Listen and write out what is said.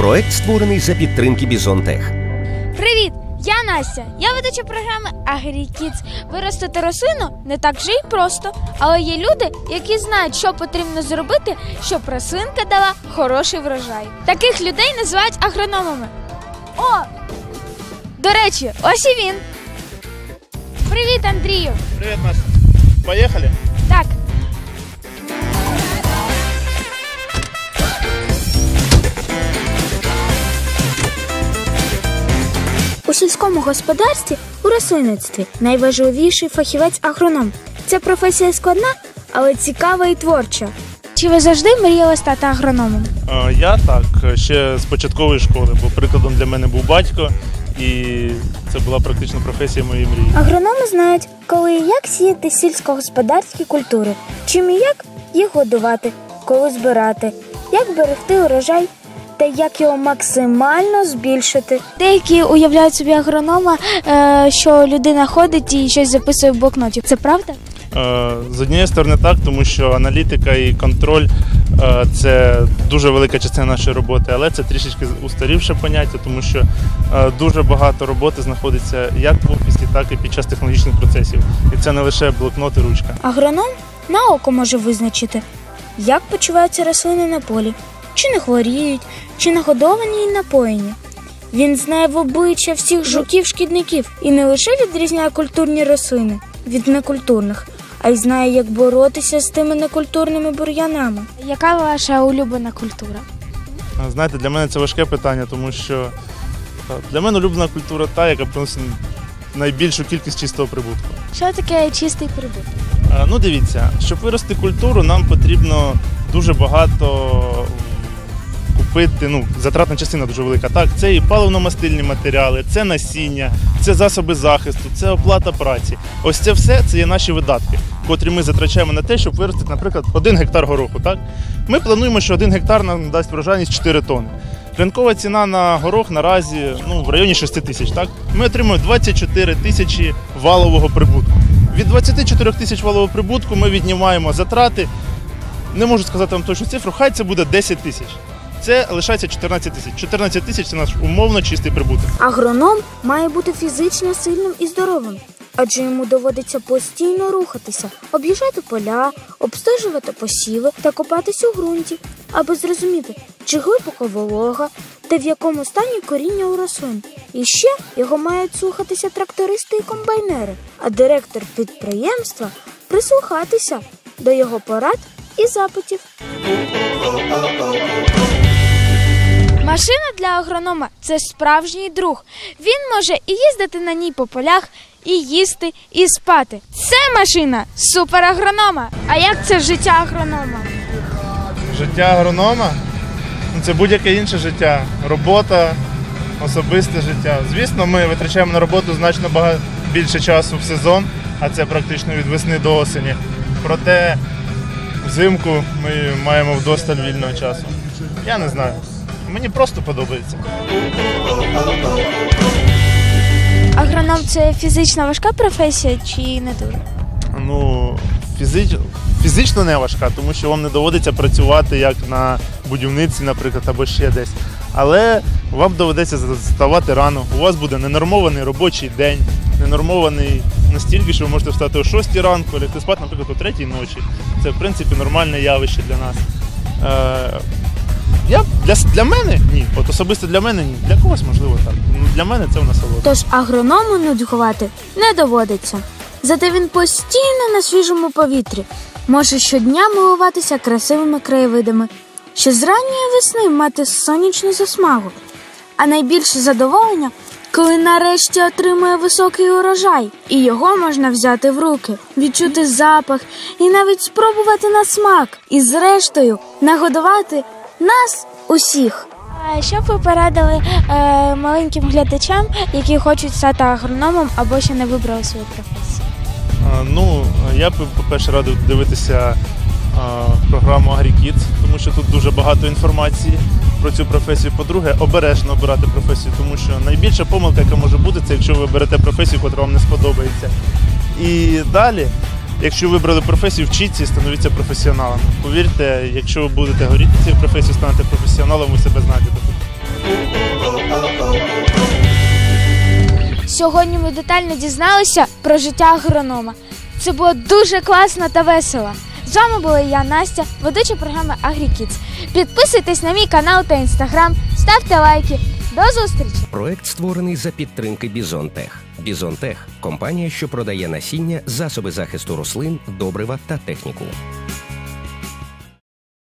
Проект створений за підтримки Бізонтех. Привіт! Я Настя. Я ведуча програми AgriKids. Виростити рослину не так вже й просто, але є люди, які знають, що потрібно зробити, щоб рослинка дала хороший врожай. Таких людей називають агрономами. О! До речі, ось і він. Привіт, Андрію! Привет, Настя. Поехали? Так, У сільському господарстві у рослинництві найважливіший фахівець агроном. Ця професія складна, але цікава і творча. чи ви завжди мріяли стати агрономом? Я так, ще з початкової школи, бо прикладом для мене був батько, і це була практично професія моєї мрії. Агрономи знають, коли і як сіяти сільськогосподарські культури, чим і як їх годувати, коли збирати, як берегти урожай та як його максимально збільшити. Деякі уявляють собі агронома, е, що людина ходить і щось записує в блокноті. Це правда? Е, З однієї сторони так, тому що аналітика і контроль е, це дуже велика частина нашої роботи, але це трішечки устарівше поняття, тому що дуже багато роботи знаходиться як в офісі, так і під час технологічних процесів. І це не лише блокнот і ручка. Агроном на око може визначити, як почуваються рослини на полі, чи не хворіють, чи нагодовані і напоєні. Він знає в обличчя всіх жуків-шкідників і не лише відрізняє культурні рослини від некультурних, а й знає, як боротися з тими некультурними бур'янами. Яка ваша улюблена культура? Знаєте, для мене це важке питання, тому що для мене улюблена культура та, яка приносить найбільшу кількість чистого прибутку. Що таке чистий прибуток? Ну, дивіться, щоб вирости культуру, нам потрібно дуже багато купити. Ну, затратна частина дуже велика. Так, це і паливно-мастильні матеріали, це насіння, це засоби захисту, це оплата праці. Ось це все це є наші видатки, котрі ми затрачаємо на те, щоб виростити, наприклад, один гектар гороху. Так? Ми плануємо, що один гектар нам дасть врожайність 4 тонни. Ринкова ціна на горох наразі ну, в районі 6 тисяч. Так? Ми отримуємо 24 тисячі валового прибутку. Від 24 тисяч валового прибутку ми віднімаємо затрати. Не можу сказати вам точну цифру, хай це буде 10 тисяч. Це лишається 14 тисяч. 14 тисяч це наш умовно чистий прибуток. Агроном має бути фізично сильним і здоровим, адже йому доводиться постійно рухатися, об'їжджати поля, обстежувати посіви та копатись у ґрунті, аби зрозуміти, чи глибоко волога та в якому стані коріння у рослин. І ще його мають слухатися трактористи і комбайнери, а директор підприємства прислухатися до його порад і запитів. Машина для агронома це справжній друг. Він може і їздити на ній по полях, і їсти, і спати. Це машина суперагронома. А як це життя агронома? Життя агронома ну, це будь-яке інше життя. Робота, особисте життя. Звісно, ми витрачаємо на роботу значно більше часу в сезон, а це практично від весни до осені. Проте взимку ми маємо вдосталь вільного часу. Я не знаю. Мені просто подобається. Агроном це фізично важка професія чи не дуже? Ну, фізич... фізично не важка, тому що вам не доводиться працювати як на будівниці, наприклад, або ще десь. Але вам доведеться вставати рано. У вас буде ненормований робочий день, ненормований настільки, що ви можете встати о 6 ранку, лягти спати, наприклад, о 3 ночі. Це, в принципі, нормальне явище для нас. Я, для, для мене ні. От особисто для мене ні. Для когось можливо так. Ну, Для мене це в насолода. Тож агроному нудьгувати не доводиться. Зате він постійно на свіжому повітрі може щодня милуватися красивими краєвидами, ще з ранньої весни мати сонячну засмагу. А найбільше задоволення, коли нарешті отримує високий урожай, і його можна взяти в руки, відчути запах і навіть спробувати на смак, і зрештою нагодувати нас усіх. А що б ви порадили е, маленьким глядачам, які хочуть стати агрономом або ще не вибрали свою професію? А, Ну, я б, по-перше, радив дивитися а, програму AgriKids, тому що тут дуже багато інформації про цю професію. По-друге, обережно обирати професію, тому що найбільша помилка, яка може бути, це якщо ви берете професію, яка вам не сподобається. І далі, якщо вибрали професію, вчіться і становіться професіоналами. Повірте, якщо ви будете горіти цією професією, станете професіоналом, ви себе знайдете. Сьогодні ми детально дізналися про життя агронома. Це було дуже класно та весело. З вами була я, Настя, ведуча програми AgriKids. Підписуйтесь на мій канал та інстаграм, ставте лайки. До зустрічі! Проект створений за підтримки Бізонтех. Бізонтех компанія, що продає насіння, засоби захисту рослин, добрива та техніку.